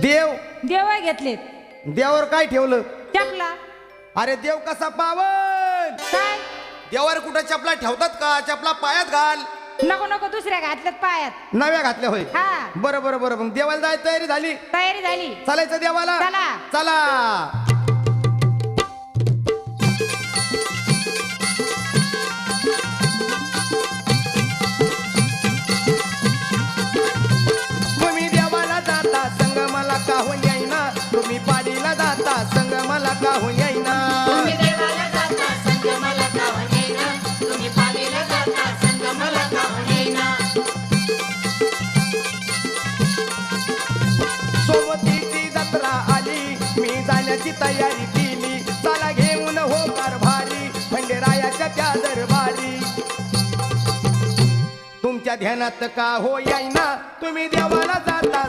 देव. देव घेतलेत. देवावर काय ठेवलं? चपला. अरे देव कसा पावन? काय? देवावर कुठं चपला ठेवतात का? चपला पायात घाल. नको नको दुसऱ्या घातल्यात पायात. नव्या घातल्या होय. हा. बरं बरं बरं. मग देवाला जायची तयारी झाली? तयारी झाली. चालायचं देवाला? चला. चला. काहून येईना? तुम्ही पाडीला जाता संग मला काहून येईना? सोबतीची जत्रा आली मी जाण्याची तयारी केली. चला घेऊन हो कारभारी खंडेरायाच्या त्या दरबारी. तुमच्या ध्यानात का हो येईना? तुम्ही देवाला जाता